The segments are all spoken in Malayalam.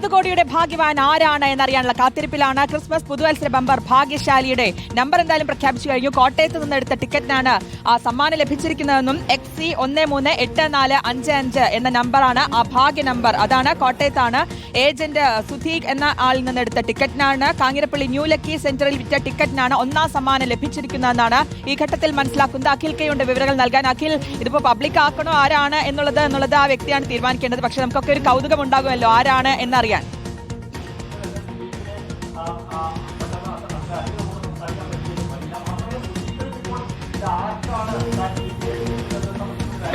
ഇരുപത് കോടിയുടെ ഭാഗ്യവാൻ ആരാണ് എന്നറിയാനുള്ള കാത്തിരിപ്പിലാണ് ക്രിസ്മസ് പുതുവത്സര ബമ്പർ ഭാഗ്യശാലിയുടെ നമ്പർ എന്തായാലും പ്രഖ്യാപിച്ചു കഴിഞ്ഞു. കോട്ടയത്ത് നിന്ന് എടുത്ത ടിക്കറ്റിനാണ് ആ സമ്മാനം ലഭിച്ചിരിക്കുന്നതെന്നും എക്സ് സി ഒന്ന് മൂന്ന് എട്ട് നാല് അഞ്ച് അഞ്ച് എന്ന നമ്പറാണ് ആ ഭാഗ്യ നമ്പർ അതാണ് കോട്ടയത്താണ് ഏജന്റ് സുധീഖ് എന്ന ആളിൽ നിന്ന് എടുത്ത ടിക്കറ്റിനാണ്. കാഞ്ഞിരപ്പള്ളി ന്യൂ ലക്കി സെന്ററിൽ വിറ്റ ടിക്കറ്റിനാണ് ഒന്നാം സമ്മാനം ലഭിച്ചിരിക്കുന്നതെന്നാണ് ഈ ഘട്ടത്തിൽ മനസ്സിലാക്കുന്നത്. അഖിൽ കെയുണ്ട് വിവരങ്ങൾ നൽകാൻ. അഖിൽ ഇതിപ്പോ പബ്ലിക് ആക്കണോ? ആരാണ് എന്നുള്ളത്? എന്നുള്ളത് ആ വ്യക്തിയാണ് തീരുമാനിക്കേണ്ടത്. പക്ഷെ നമുക്കൊക്കെ ഒരു കൗതുകം ഉണ്ടാകുമല്ലോ ആരാണ് 做完了来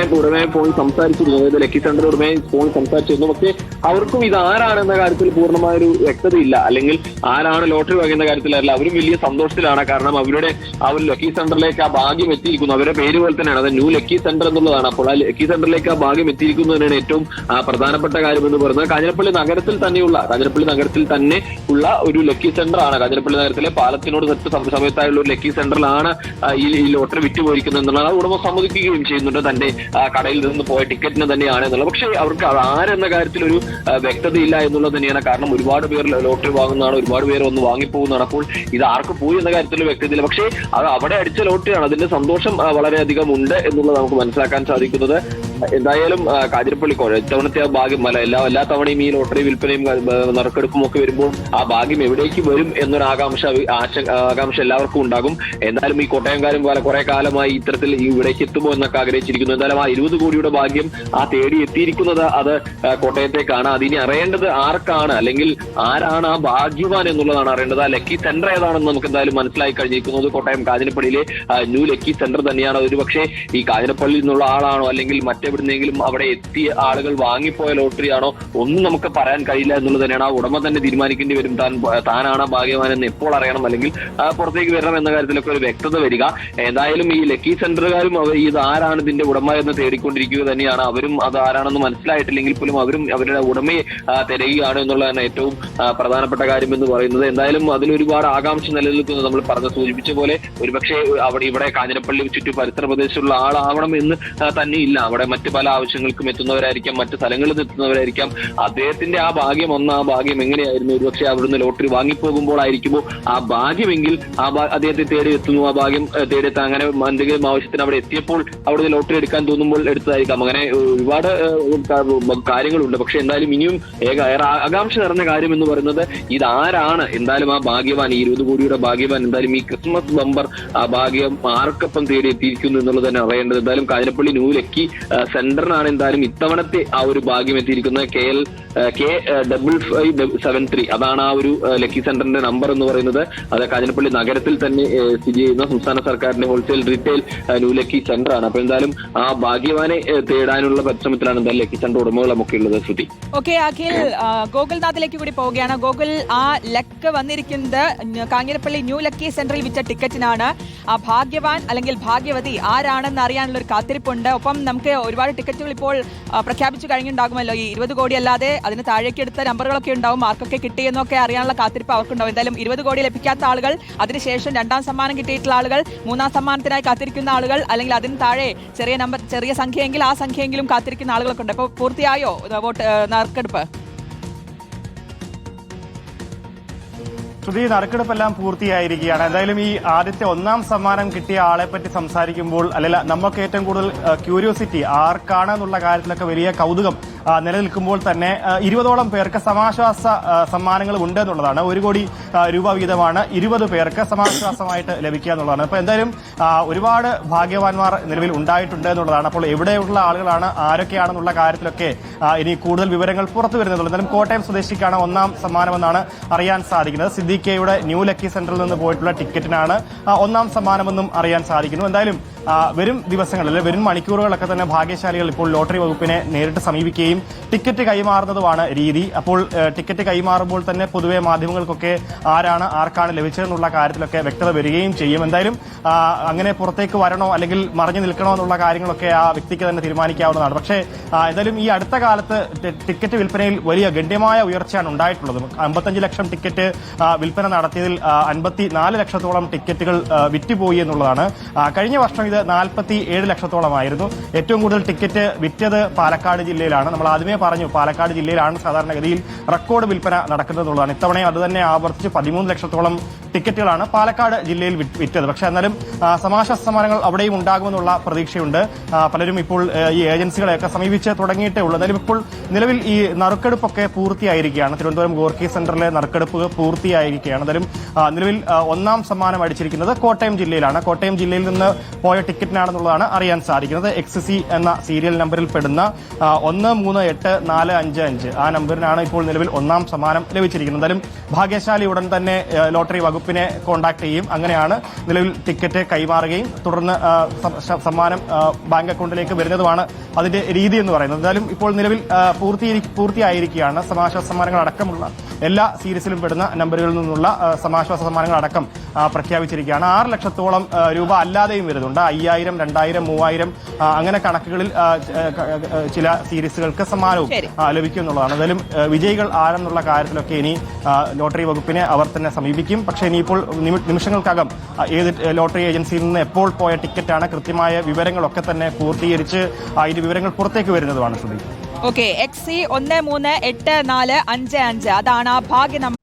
ഉടനെ പോയി സംസാരിച്ചിരുന്നു. അതായത് ലക്കി സെന്റർ ഉടനെ പോയി സംസാരിച്ചിരുന്നു. പക്ഷേ അവർക്കും ഇത് ആരാണെന്ന കാര്യത്തിൽ പൂർണമായ ഒരു വ്യക്തതയില്ല. അല്ലെങ്കിൽ ആരാണ് ലോട്ടറി വാങ്ങുന്ന കാര്യത്തിലല്ല. അവരും വലിയ സന്തോഷത്തിലാണ്. കാരണം അവരുടെ ആ ഒരു ലക്കി സെന്ററിലേക്ക് ആ ഭാഗ്യം എത്തിയിരിക്കുന്നു. അവരുടെ പേര് പോലെ തന്നെയാണ്. അത് ന്യൂ ലക്കി സെന്റർ എന്നുള്ളതാണ്. അപ്പോൾ ആ ലക്കി സെന്ററിലേക്ക് ആ ഭാഗ്യം എത്തിയിരിക്കുന്നു തന്നെയാണ് ഏറ്റവും പ്രധാനപ്പെട്ട കാര്യം എന്ന് പറയുന്നത്. കാഞ്ഞിരപ്പള്ളി നഗരത്തിൽ തന്നെയുള്ള കാഞ്ഞിരപ്പള്ളി നഗരത്തിൽ തന്നെ ഉള്ള ഒരു ലക്കി സെന്റർ ആണ് കാഞ്ഞിരപ്പള്ളി നഗരത്തിലെ പാലത്തിനോട് തൊട്ട് സമ- സമയത്തായുള്ള ഒരു ലക്കി സെന്ററിലാണ് ഈ ലോട്ടറി വിറ്റുപോയിരിക്കുന്നത് എന്നുള്ളത് ഉടമ സമ്മതിക്കുകയും ചെയ്യുന്നുണ്ട് തന്റെ കടയിൽ നിന്ന് പോയ ടിക്കറ്റിന് തന്നെയാണ് എന്നുള്ളത്. പക്ഷേ അവർക്ക് ആരെന്ന കാര്യത്തിൽ ഒരു വ്യക്തതയില്ല എന്നുള്ളത് തന്നെയാണ്. കാരണം ഒരുപാട് പേർ ലോട്ടറി വാങ്ങുന്നതാണ് ഒരുപാട് പേർ ഒന്ന് വാങ്ങിപ്പോകുന്നതാണ്. അപ്പോൾ ഇത് ആർക്ക് പോയി എന്ന കാര്യത്തിൽ വ്യക്തതയില്ല. പക്ഷേ അത് അവിടെ അടിച്ച ലോട്ടറിയാണ്. അതിന്റെ സന്തോഷം വളരെയധികം ഉണ്ട് എന്നുള്ളത് നമുക്ക് മനസ്സിലാക്കാൻ സാധിക്കുന്നത്. എന്തായാലും കാതിരപ്പള്ളി ഇത്തവണത്തെ ആ ഭാഗ്യം അല്ല എല്ലാ എല്ലാ തവണയും ഈ ലോട്ടറി വിൽപ്പനയും നറുക്കെടുപ്പും ഒക്കെ വരുമ്പോൾ ആ ഭാഗ്യം എവിടേക്ക് വരും എന്നൊരു ആകാംക്ഷ ആകാംക്ഷ എല്ലാവർക്കും ഉണ്ടാകും. എന്തായാലും ഈ കോട്ടയംകാരും പോലെ കുറെ കാലമായി ഇത്തരത്തിൽ ഇവിടേക്ക് എത്തുമോ എന്നൊക്കെ ആഗ്രഹിച്ചിരിക്കുന്നു. എന്തായാലും ആ ഇരുപത് കോടിയുടെ ഭാഗ്യം ആ തേടി എത്തിയിരിക്കുന്നത് അത് കോട്ടയത്തേക്കാണ്. അതിനി അറിയേണ്ടത് ആർക്കാണ്? അല്ലെങ്കിൽ ആരാണ് ആ ഭാഗ്യവാൻ എന്നുള്ളതാണ് അറിയേണ്ടത്. ആ ലക്കി സെന്റർ ഏതാണെന്ന് നമുക്ക് എന്തായാലും മനസ്സിലായി കഴിഞ്ഞിരിക്കുന്നത് കോട്ടയം കാഞ്ഞിരപ്പള്ളിയിലെ ന്യൂ ലക്കി സെന്റർ തന്നെയാണ്. ഒരു പക്ഷേ ഈ കാഞ്ഞിരപ്പള്ളിയിൽ നിന്നുള്ള ആളാണോ അല്ലെങ്കിൽ മറ്റെവിടുന്നെങ്കിലും അവിടെ എത്തിയ ആളുകൾ വാങ്ങിപ്പോയ ലോട്ടറി ആണോ ഒന്നും നമുക്ക് പറയാൻ കഴിയില്ല എന്നുള്ളത് തന്നെയാണ്. ആ ഉടമ തന്നെ തീരുമാനിക്കേണ്ടി വരും. താൻ താനാണ് ഭാഗ്യവാൻ എന്ന് എപ്പോൾ അറിയണം? അല്ലെങ്കിൽ പുറത്തേക്ക് വരണം എന്ന കാര്യത്തിലൊക്കെ ഒരു വ്യക്തത വരിക. ഏതായാലും ഈ ലക്കി സെന്ററുകാരും ഇത് ആരാണ് ഇതിന്റെ ഉടമ എന്ന് തേടിക്കൊണ്ടിരിക്കുക തന്നെയാണ്. അവരും അത് ആരാണെന്ന് മനസ്സിലായിട്ടില്ലെങ്കിൽ പോലും അവരും അവരുടെ ഉടമയെ തിരയുകയാണ് എന്നുള്ളതാണ് ഏറ്റവും പ്രധാനപ്പെട്ട കാര്യം എന്ന് പറയുന്നത്. എന്തായാലും അതിലൊരുപാട് ആകാംക്ഷ നിലനിൽക്കുന്നു. നമ്മൾ പറഞ്ഞ സൂചിപ്പിച്ച പോലെ ഒരുപക്ഷെ അവിടെ ഇവിടെ കാഞ്ഞിരപ്പള്ളി ചുറ്റു പരിസര പ്രദേശത്തുള്ള ആളാവണം എന്ന് തന്നെയില്ല. അവിടെ മറ്റു പല ആവശ്യങ്ങൾക്കും എത്തുന്നവരായിരിക്കാം മറ്റ് സ്ഥലങ്ങളിൽ എത്തുന്നവരായിരിക്കാം. അദ്ദേഹത്തിന്റെ ആ ഭാഗ്യം ഒന്ന് ആ ഭാഗ്യം എങ്ങനെയായിരുന്നു? ഒരുപക്ഷെ അവിടുന്ന് ലോട്ടറി വാങ്ങിപ്പോകുമ്പോൾ ആയിരിക്കുമോ? ആ ഭാഗ്യമെങ്കിൽ ആ അദ്ദേഹത്തെ തേടി എത്തുന്നു ആ ഭാഗ്യം തേടി എത്താൻ അങ്ങനെ എന്തെങ്കിലും ആവശ്യത്തിന് അവിടെ എത്തിയപ്പോൾ അവിടുന്ന് ലോട്ടറി എടുക്കാൻ തോന്നുമ്പോൾ എടുത്തതായിരിക്കാം. അങ്ങനെ ഒരുപാട് കാര്യങ്ങളുണ്ട്. പക്ഷെ എന്തായാലും ഇനിയും ഏക ആകാംക്ഷ നിറഞ്ഞ കാര്യം എന്ന് പറയുന്നത് ഇതാരാണ്? എന്തായാലും ആ ഭാഗ്യവാൻ ഈ ഇരുപത് കോടിയുടെ ഭാഗ്യവാൻ എന്തായാലും ഈ ക്രിസ്മസ് ബമ്പർ ആ ഭാഗ്യം ആർക്കൊപ്പം തേടി എത്തിയിരിക്കുന്നു എന്നുള്ളത് തന്നെ അറിയേണ്ടത്. എന്തായാലും കാഞ്ഞിരപ്പള്ളി ന്യൂ ലക്കി ആ, സെന്ററിനാണ് എന്തായാലും ഇത്തവണത്തെ ആ ഒരു ഭാഗ്യം എത്തിയിരിക്കുന്നത്. K L K double five seven three അതാണ് ആ ഒരു ലക്കി സെന്ററിന്റെ നമ്പർ എന്ന് പറയുന്നത്. അത് കാഞ്ഞിരപ്പള്ളി നഗരത്തിൽ തന്നെ സ്ഥിതി ചെയ്യുന്ന സംസ്ഥാന സർക്കാരിന്റെ wholesale retail new lucky centre ആണ്. അപ്പൊ എന്തായാലും ആ ഭാഗ്യവാനെ തേടാനുള്ള പരിശ്രമത്തിലാണ് എന്തായാലും ലക്കി സെന്റർ ഉടമകളൊക്കെ ഉള്ളത് ശ്രുതി. ഓക്കെ അഖിൽ ഗോകുൽനാഥിലേക്ക് കൂടി പോവുകയാണ്. ഗോകുൽ ആ ലക്ക് വന്നിരിക്കുന്നത് കാഞ്ഞിരപ്പള്ളി ന്യൂ ലക്കി സെന്ററിൽ വിറ്റ ടിക്കറ്റിനാണ്. ആ ഭാഗ്യവാൻ അല്ലെങ്കിൽ ഭാഗ്യവതി ആരാണെന്ന് അറിയാനുള്ള ഒരു കാത്തിരിപ്പുണ്ട്. ഒപ്പം നമുക്ക് ഒരുപാട് ടിക്കറ്റുകൾ ഇപ്പോൾ പ്രഖ്യാപിച്ചു കഴിഞ്ഞിട്ടുണ്ടാകുമല്ലോ. ഈ ഇരുപത് കോടി അല്ലാതെ അതിന് താഴേക്ക് എടുത്ത നമ്പറുകളൊക്കെ ഉണ്ടാവും മാർക്കൊക്കെ കിട്ടിയെന്നൊക്കെ അറിയാനുള്ള കാത്തിരിപ്പ് അവർക്കുണ്ടാവും. എന്തായാലും ഇരുപത് കോടി ലഭിക്കാത്ത ആളുകൾ അതിനുശേഷം രണ്ടാം സമ്മാനം കിട്ടിയിട്ടുള്ള ആളുകൾ മൂന്നാം സമ്മാനത്തിനായി കാത്തിരിക്കുന്ന ആളുകൾ അല്ലെങ്കിൽ അതിന് താഴെ ചെറിയ നമ്പർ ചെറിയ സംഖ്യയെങ്കിൽ ആ സംഖ്യയെങ്കിലും കാത്തിരിക്കുന്ന ആളുകളൊക്കെ ഉണ്ട്. അപ്പോൾ പൂർത്തിയായോ വോട്ട് നറുക്കെടുപ്പ്? ശ്രുതി നറുക്കെടുപ്പെല്ലാം പൂർത്തിയായിരിക്കുകയാണ്. എന്തായാലും ഈ ആദ്യത്തെ ഒന്നാം സമ്മാനം കിട്ടിയ ആളെ പറ്റി സംസാരിക്കുമ്പോൾ അല്ലല്ല നമുക്ക് ഏറ്റവും കൂടുതൽ ക്യൂരിയോസിറ്റി ആർക്കാണ് എന്നുള്ള കാര്യത്തിലൊക്കെ വലിയ കൗതുകം നിലനിൽക്കുമ്പോൾ തന്നെ ഇരുപതോളം പേർക്ക് സമാശ്വാസ സമ്മാനങ്ങൾ ഉണ്ട് എന്നുള്ളതാണ്. ഒരു കോടി രൂപ വീതമാണ് ഇരുപത് പേർക്ക് സമാശ്വാസമായിട്ട് ലഭിക്കുക എന്നുള്ളതാണ്. അപ്പൊ എന്തായാലും ഒരുപാട് ഭാഗ്യവാന്മാർ നിലവിൽ ഉണ്ടായിട്ടുണ്ട് എന്നുള്ളതാണ്. അപ്പോൾ എവിടെയുള്ള ആളുകളാണ് ആരൊക്കെയാണെന്നുള്ള കാര്യത്തിലൊക്കെ ഇനി കൂടുതൽ വിവരങ്ങൾ പുറത്തു വരുന്നതുള്ളൂ എന്തായാലും കോട്ടയം സ്വദേശിക്കാണ് ഒന്നാം സമ്മാനമെന്നാണ് അറിയാൻ സാധിക്കുന്നത്. സിദ്ദിഖയുടെ ന്യൂ ലക്കി സെന്ററിൽ നിന്ന് പോയിട്ടുള്ള ടിക്കറ്റിനാണ് ഒന്നാം സമ്മാനമെന്നും അറിയാൻ സാധിക്കുന്നു. എന്തായാലും വരും ദിവസങ്ങളിൽ വരും മണിക്കൂറുകളൊക്കെ തന്നെ ഭാഗ്യശാലികൾ ഇപ്പോൾ ലോട്ടറി വകുപ്പിനെ നേരിട്ട് സമീപിക്കുകയും ടിക്കറ്റ് കൈമാറുന്നതുമാണ് രീതി. അപ്പോൾ ടിക്കറ്റ് കൈമാറുമ്പോൾ തന്നെ പൊതുവെ മാധ്യമങ്ങൾക്കൊക്കെ ആരാണ് ആർക്കാണ് ലഭിച്ചതെന്നുള്ള കാര്യത്തിലൊക്കെ വ്യക്തത വരികയും ചെയ്യും. എന്തായാലും അങ്ങനെ പുറത്തേക്ക് വരണോ അല്ലെങ്കിൽ മറിഞ്ഞു നിൽക്കണോ എന്നുള്ള കാര്യങ്ങളൊക്കെ ആ വ്യക്തിക്ക് തന്നെ തീരുമാനിക്കാവുന്നതാണ്. പക്ഷേ എന്തായാലും ഈ അടുത്ത കാലത്ത് ടിക്കറ്റ് വിൽപ്പനയിൽ വലിയ ഗണ്യമായ ഉയർച്ചയാണ് ഉണ്ടായിട്ടുള്ളത്. അമ്പത്തഞ്ച് ലക്ഷം ടിക്കറ്റ് വിൽപ്പന നടത്തിയതിൽ അൻപത്തി നാല് ലക്ഷത്തോളം ടിക്കറ്റുകൾ വിറ്റുപോയി എന്നുള്ളതാണ്. കഴിഞ്ഞ വർഷം ഇത് നാൽപ്പത്തി ഏഴ് ലക്ഷത്തോളമായിരുന്നു. ഏറ്റവും കൂടുതൽ ടിക്കറ്റ് വിറ്റത് പാലക്കാട് ജില്ലയിലാണ്. നമ്മൾ ആദ്യമേ പറഞ്ഞു പാലക്കാട് ജില്ലയിലാണ് സാധാരണഗതിയിൽ റെക്കോർഡ് വിൽപ്പന നടക്കുന്നതെന്നുള്ളതാണ് ഇത്തവണയും അത് തന്നെ ആവർത്തിച്ച് പതിമൂന്ന് ലക്ഷത്തോളം ടിക്കറ്റുകളാണ് പാലക്കാട് ജില്ലയിൽ വിറ്റത്. പക്ഷേ എന്നാലും സമാശ്വാസ സമ്മാനങ്ങൾ അവിടെയും ഉണ്ടാകുമെന്നുള്ള പ്രതീക്ഷയുണ്ട്. പലരും ഇപ്പോൾ ഈ ഏജൻസികളെയൊക്കെ സമീപിച്ച് തുടങ്ങിയിട്ടേ ഉള്ളൂ. എന്നാലും ഇപ്പോൾ നിലവിൽ ഈ നറുക്കെടുപ്പൊക്കെ പൂർത്തിയായിരിക്കുകയാണ്. തിരുവനന്തപുരം ഗോർക്കി സെന്ററിലെ നറുക്കെടുപ്പ് പൂർത്തിയായിരിക്കുകയാണ്. എന്നാലും നിലവിൽ ഒന്നാം സമ്മാനം അടിച്ചിരിക്കുന്നത് കോട്ടയം ജില്ലയിലാണ്. കോട്ടയം ജില്ലയിൽ നിന്ന് പോയ ടിക്കറ്റിനാണെന്നുള്ളതാണ് അറിയാൻ സാധിക്കുന്നത്. എക്സ് എന്ന സീരിയൽ നമ്പറിൽ പെടുന്ന ഒന്ന് മൂന്ന് എട്ട് നാല് അഞ്ച് അഞ്ച്. ആ നമ്പറിനാണ് ഇപ്പോൾ നിലവിൽ ഒന്നാം സമ്മാനം ലഭിച്ചിരിക്കുന്നത്. എന്തായാലും ഭാഗ്യശാലി ഉടൻ തന്നെ ലോട്ടറി ലോട്ടറി വകുപ്പിനെ കോണ്ടാക്ട് ചെയ്യും. അങ്ങനെയാണ് നിലവിൽ ടിക്കറ്റ് കൈമാറുകയും തുടർന്ന് സമ്മാനം ബാങ്ക് അക്കൗണ്ടിലേക്ക് വരുന്നതുമാണ് അതിന്റെ രീതി എന്ന് പറയുന്നത്. എന്തായാലും ഇപ്പോൾ നിലവിൽ പൂർത്തിയായിരിക്കുകയാണ് സമാശ്വാസ സമ്മാനങ്ങൾ അടക്കമുള്ള എല്ലാ സീരീസിലും പെടുന്ന നമ്പറുകളിൽ നിന്നുള്ള സമാശ്വാസ സമ്മാനങ്ങൾ അടക്കം പ്രഖ്യാപിച്ചിരിക്കുകയാണ്. ആറ് ലക്ഷത്തോളം രൂപ അല്ലാതെയും വരുന്നുണ്ട്. അയ്യായിരം രണ്ടായിരം മൂവായിരം അങ്ങനെ കണക്കുകളിൽ ചില സീരീസുകൾക്ക് സമ്മാനവും ലഭിക്കും എന്നുള്ളതാണ് എന്തായാലും വിജയികൾ ആരെന്നുള്ള കാര്യത്തിലൊക്കെ ഇനി ലോട്ടറി വകുപ്പിനെ അവർ തന്നെ സമീപിക്കും. പക്ഷേ ഇനിയിപ്പോൾ നിമിഷങ്ങൾക്കകം ഏത് ലോട്ടറി ഏജൻസിയിൽ നിന്ന് എപ്പോൾ പോയ ടിക്കറ്റാണ് കൃത്യമായ വിവരങ്ങളൊക്കെ തന്നെ പൂർത്തീകരിച്ച് അതിന്റെ വിവരങ്ങൾ പുറത്തേക്ക് വരുന്നതുമാണ് ശ്രുതി. ഓക്കെ എക്സ് സി ഒന്ന് മൂന്ന് എട്ട് നാല് അഞ്ച് അഞ്ച്. അതാണ് ആ ഭാഗ്യ നമ്പർ